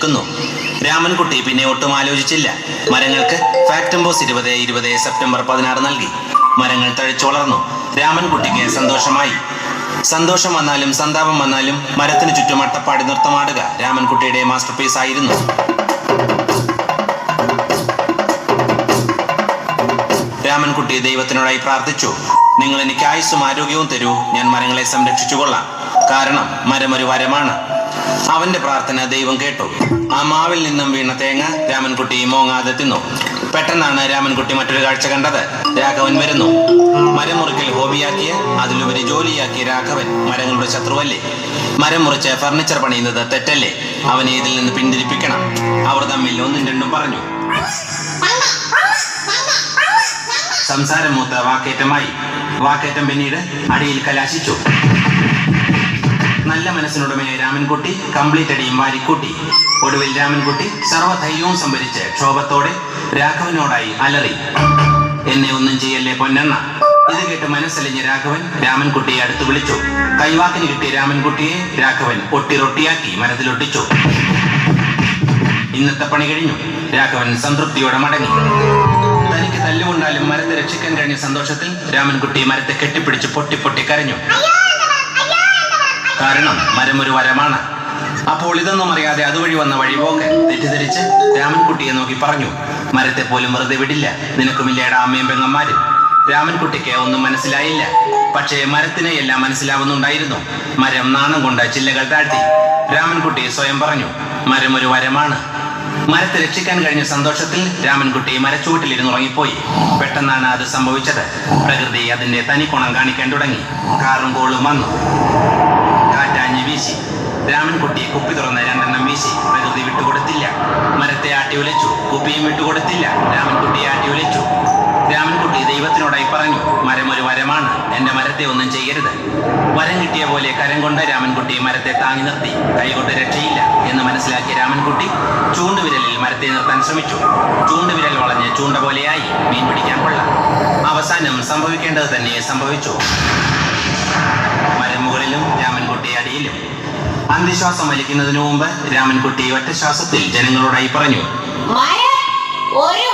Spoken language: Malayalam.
നിൽക്കുന്നു. രാമൻകുട്ടി പിന്നെ ഒട്ടും ആലോചിച്ചില്ല. മരങ്ങൾക്ക് ഫാക്ടംബോസ് ഇരുപത് ഇരുപത് സെപ്റ്റംബർ പതിനാറ് നൽകി. മരങ്ങൾ തഴച്ചുളർന്നു രാമൻകുട്ടിക്ക് സന്തോഷമായി. സന്തോഷം വന്നാലും സന്താപം വന്നാലും മരത്തിന് ചുറ്റും അട്ടപ്പാടി നൃത്തമാടുക രാമൻകുട്ടിയുടെ മാസ്റ്റർ പീസ് ആയിരുന്നു. രാമൻകുട്ടി ദൈവത്തിനോടായി പ്രാർത്ഥിച്ചു. നിങ്ങൾ എനിക്ക് ആയുസ്സും ആരോഗ്യവും തരൂ. ഞാൻ മരങ്ങളെ സംരക്ഷിച്ചു കൊള്ളാം. കാരണം മരം ഒരു വരമാണ് അവന്റെ പ്രാർത്ഥന ദൈവം കേട്ടു. ആ മാവിൽ നിന്നും വീണ തേങ്ങ രാമൻകുട്ടി മോങ്ങാതെ തിന്നു. പെട്ടെന്നാണ് രാമൻകുട്ടി മറ്റൊരു കാഴ്ച കണ്ടത്. രാഘവൻ വരുന്നു. മരം മുറിക്കൽ ഹോബിയാക്കിയ അതിലുപരി ജോലിയാക്കിയ രാഘവൻ മരങ്ങളുടെ ശത്രുവല്ലേ? മരം മുറിച്ച് ഫർണിച്ചർ പണിയുന്നത് തെറ്റല്ലേ? അവനെ ഇതിൽ നിന്ന് പിന്തിരിപ്പിക്കണം. അവർ തമ്മിൽ ഒന്നും രണ്ടും പറഞ്ഞു. സംസാരം മൂത്ത വാക്കേറ്റമായി വാക്കേറ്റം പിന്നീട് അടിയിൽ കലാശിച്ചു. നല്ല മനസ്സിനുടമയായ രാമൻകുട്ടി കംപ്ലീറ്റ് അടിയും വാരിക്കൂട്ടി. ഒടുവിൽ രാമൻകുട്ടി സർവധൈര്യവും സംഭരിച്ച് ക്ഷോഭത്തോടെ രാഘവനോടായി അലറി. എന്നെ ഒന്നും ചെയ്യല്ലേ പൊന്നെണ്ണ? ഇത് കേട്ട് മനസ്സലിഞ്ഞ രാഘവൻ രാമൻകുട്ടിയെ അടുത്ത് വിളിച്ചു. കൈവാക്കിന് കിട്ടിയ രാമൻകുട്ടിയെ രാഘവൻ ഒട്ടിറൊട്ടിയാക്കി മരത്തിലൊട്ടിച്ചു. ഇന്നത്തെ പണി കഴിഞ്ഞു. രാഘവൻ സംതൃപ്തിയോടെ മടങ്ങി. തനിക്ക് തല്ലുകൊണ്ടാലും മരത്തെ രക്ഷിക്കാൻ കഴിഞ്ഞ സന്തോഷത്തിൽ രാമൻകുട്ടി മരത്തെ കെട്ടിപ്പിടിച്ച് പൊട്ടി പൊട്ടി കരഞ്ഞു. കാരണം മരം ഒരു വരമാണ് അപ്പോൾ ഇതൊന്നും അറിയാതെ അതുവഴി വന്ന വഴിപോക്ക് തെറ്റിദ്ധരിച്ച് രാമൻകുട്ടിയെ നോക്കി പറഞ്ഞു മരത്തെ പോലും വെറുതെ വിടില്ല. നിനക്കുമില്ലേടാ അമ്മയും പെങ്ങന്മാരും? രാമൻകുട്ടിക്ക് ഒന്നും മനസ്സിലായില്ല. പക്ഷേ മരത്തിനെ എല്ലാം മനസ്സിലാവുന്നുണ്ടായിരുന്നു. മരം നാണം കൊണ്ട് ചില്ലകൾ താഴ്ത്തി. രാമൻകുട്ടി സ്വയം പറഞ്ഞു മരം ഒരു വരമാണ് മരത്തെ രക്ഷിക്കാൻ കഴിഞ്ഞ സന്തോഷത്തിൽ രാമൻകുട്ടി മരച്ചുവട്ടിലിരുന്ന് ഉറങ്ങിപ്പോയി. പെട്ടെന്നാണ് അത് സംഭവിച്ചത്. പ്രകൃതി അതിന്റെ തനിക്കുണം കാണിക്കാൻ തുടങ്ങി. കാറും കോളും വന്നു. കാറ്റാഞ്ഞ് വീശി. രാമൻകുട്ടി കുപ്പി തുറന്ന് രണ്ടെണ്ണം വീശി. പ്രകൃതി വിട്ടുകൊടുത്തില്ല. മരത്തെ ആട്ടി വിളിച്ചു. കുപ്പിയും വിട്ടുകൊടുത്തില്ല രാമൻകുട്ടി ആട്ടി വിളിച്ചു. രാമൻകുട്ടി ദൈവത്തിനോടായി പറഞ്ഞു മരമൊരു വരമാണ് എന്റെ മരത്തെ ഒന്നും ചെയ്യരുത്. വരം കിട്ടിയ പോലെ കരം കൊണ്ട് രാമൻകുട്ടി മരത്തെ താങ്ങി നിർത്തി. കൈകൊണ്ട് രക്ഷയില്ല എന്ന് മനസ്സിലാക്കിയ രാമൻകുട്ടി ചൂണ്ടുവിരലിൽ മരത്തെ നിർത്താൻ ശ്രമിച്ചു. ചൂണ്ടുവിരൽ വളഞ്ഞ് ചൂണ്ട പോലെയായി. മീൻ പിടിക്കാൻ കൊള്ളാം. അവസാനം സംഭവിക്കേണ്ടത് തന്നെ സംഭവിച്ചു. മരമുകളിലും രാമൻകുട്ടി അടിയിലും. അന്ത്യശ്വാസം വലിക്കുന്നതിനു മുമ്പ് രാമൻകുട്ടി ഒറ്റശ്വാസത്തിൽ ജനങ്ങളോടായി പറഞ്ഞു ഒരു